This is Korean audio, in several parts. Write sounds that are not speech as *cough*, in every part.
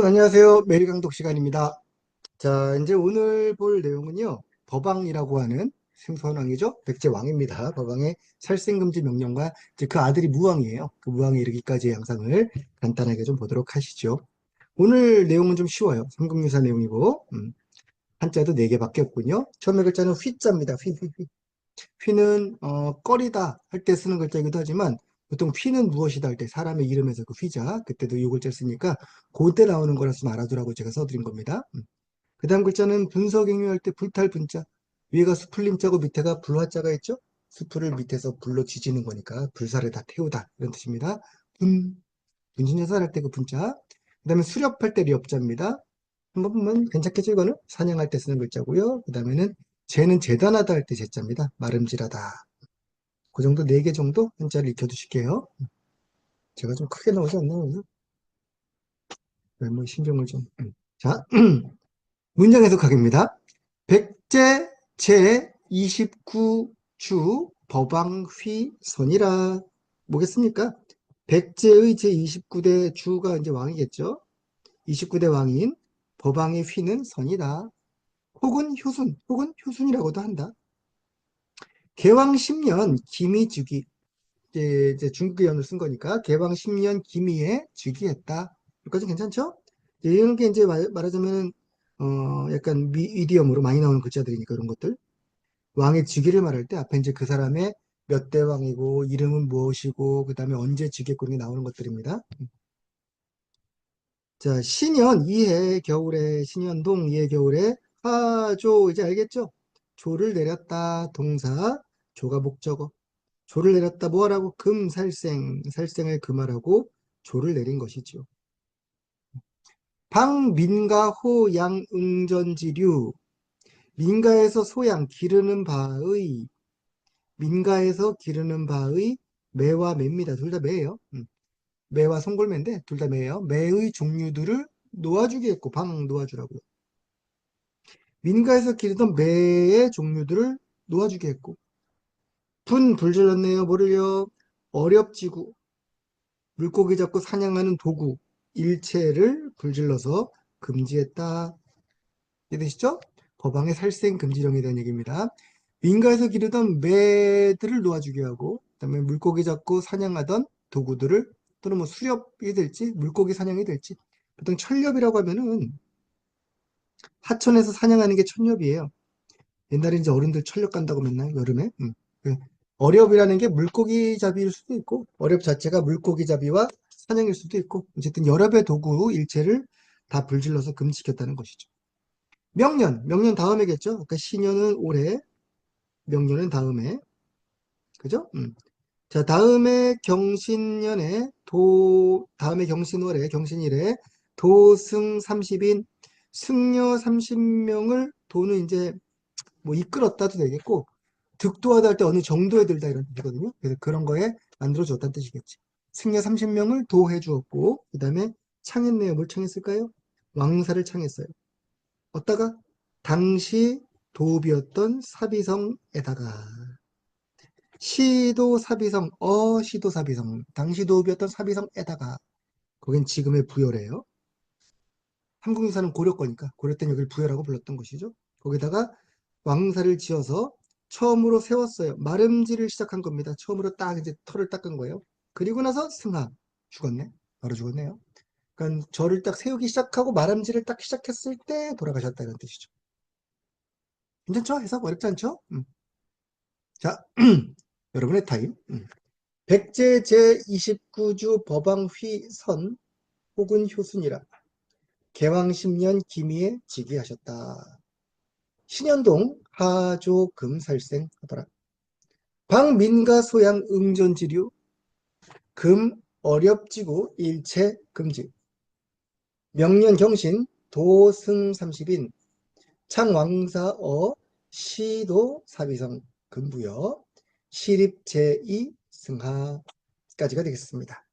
안녕하세요. 매일 강독 시간입니다. 자, 이제 오늘 볼 내용은요. 법왕이라고 하는 생소한 왕이죠. 백제 왕입니다. 법왕의 살생금지 명령과 그 아들이 무왕이에요. 그 무왕에 이르기까지의 양상을 간단하게 좀 보도록 하시죠. 오늘 내용은 좀 쉬워요. 삼국유사 내용이고 음, 한자도 4개밖에 없군요. 처음에 글자는 휘자입니다. 휘, 휘, 휘. 휘는 어, 꺼리다 할 때 쓰는 글자이기도 하지만 보통 휘는 무엇이다 할 때 사람의 이름에서 그 휘자 그때도 이 글자 쓰니까 그때 나오는 거라서 알아두라고 제가 써드린 겁니다. 음. 그 다음 글자는 분석행위할 때 불탈 분자 위에가 수풀림자고 밑에가 불화자가 있죠? 수풀을 밑에서 불로 지지는 거니까 불사를 다 태우다 이런 뜻입니다. 분 분신여살 할 때 그 분자 그 다음에 수렵할 때 렵자입니다. 한번 보면 괜찮겠죠 이거는 사냥할 때 쓰는 글자고요. 그 다음에는 재는 재단하다 할 때 재자입니다. 마름질하다 그 정도 4개 정도 한자를 익혀두실게요. 제가 좀 크게 나오지 않나요? 외모 신경을 좀. 음. 자, *clears throat* 문장 해석하기입니다. 백제 제 29주 법왕휘선이라 뭐겠습니까? 백제의 제 29대 주가 이제 왕이겠죠. 29대 왕인 법왕의 휘는 선이다. 혹은 효순, 혹은 효순이라고도 한다. 개왕 10년 기미주기 이제, 중국의 연을 쓴 거니까 개왕 10년 기미에 주기했다. 여기까지 괜찮죠? 이런 게 이제 말, 말하자면 어 약간 미, 이디엄으로 많이 나오는 글자들이니까 그런 것들. 왕의 즉위를 말할 때 앞에 이제 그 사람의 몇 대 왕이고 이름은 무엇이고 그 다음에 언제 이게 나오는 것들입니다. 자 신년 이해 겨울에 신년동 이해 겨울에 하조 이제 알겠죠? 조를 내렸다 동사 조가 목적어 조를 내렸다 뭐하라고 금살생 살생을 금하라고 조를 내린 것이죠. 방민가 호양 응전지류 민가에서 소양 기르는 바의 민가에서 기르는 바의 매와 매입니다. 둘 다 매예요. 음. 매와 송골매인데 둘 다 매예요. 매의 종류들을 놓아주게 했고 방 놓아주라고요. 민가에서 기르던 매의 종류들을 놓아주게 했고 분 불질렀네요. 뭐를요? 어렵지구 물고기 잡고 사냥하는 도구 일체를 불질러서 금지했다. 이해되시죠? 법왕의 살생 금지령에 대한 얘기입니다. 민가에서 기르던 매들을 놓아주게 하고 그 다음에 물고기 잡고 사냥하던 도구들을 또는 뭐 수렵이 될지 물고기 사냥이 될지 보통 철렵이라고 하면은 하천에서 사냥하는 게 천렵이에요. 옛날에 이제 어른들 철렵 간다고 맨날 여름에 음. 그 어렵이라는 게 물고기 잡이일 수도 있고 어렵 자체가 물고기 잡이와 사냥일 수도 있고 어쨌든 여러 배 도구 일체를 다 불질러서 금지시켰다는 것이죠. 명년, 명년 다음에겠죠. 그러니까 신년은 올해, 명년은 다음에. 그죠? 음. 자, 다음에 경신년에 도, 다음에 경신월에, 경신일에 도승 30인, 승려 30명을 도는 이제 뭐 이끌었다도 되겠고, 득도하다 할 때 어느 정도에 들다 이런 뜻이거든요. 그래서 그런 거에 만들어줬다는 뜻이겠지. 승려 30명을 도해 주었고, 그 다음에 창했네요. 뭘 창했을까요? 왕사를 창했어요. 어디다가? 당시 도읍이었던 사비성에다가 시도 사비성, 어 시도 사비성, 당시 도읍이었던 사비성에다가 거긴 지금의 부여래요. 한국유사는 고려 거니까 고려 때는 여기를 부여라고 불렀던 것이죠. 거기다가 왕사를 지어서 처음으로 세웠어요. 마름질을 시작한 겁니다. 처음으로 딱 이제 털을 닦은 거예요. 그리고 나서 승하 죽었네. 바로 죽었네요. 그러니까 절을 딱 세우기 시작하고 마름질을 딱 시작했을 때 돌아가셨다는 뜻이죠. 괜찮죠? 해석 어렵지 않죠? 음. 자, *clears throat* 여러분의 타임. 음. 백제 제29주 법왕 휘선 혹은 효순이라 개왕 10년 기미에 즉위하셨다. 신현동 하조 금살생 하더라. 방민가 소양 응전지류 금 어렵지구 일체 금지 명년 경신 도승 30인 창왕사어 시도 사비성 금부여 시립 제2 승하까지가 되겠습니다.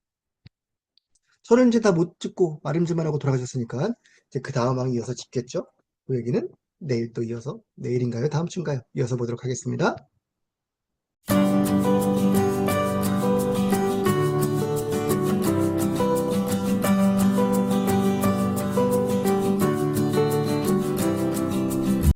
저는 이제 다못 찍고 마름질만 하고 돌아가셨으니까 이제 그 다음 왕 이어서 짓겠죠. 그 얘기는 내일 또 이어서 내일인가요? 다음 주인가요? 이어서 보도록 하겠습니다.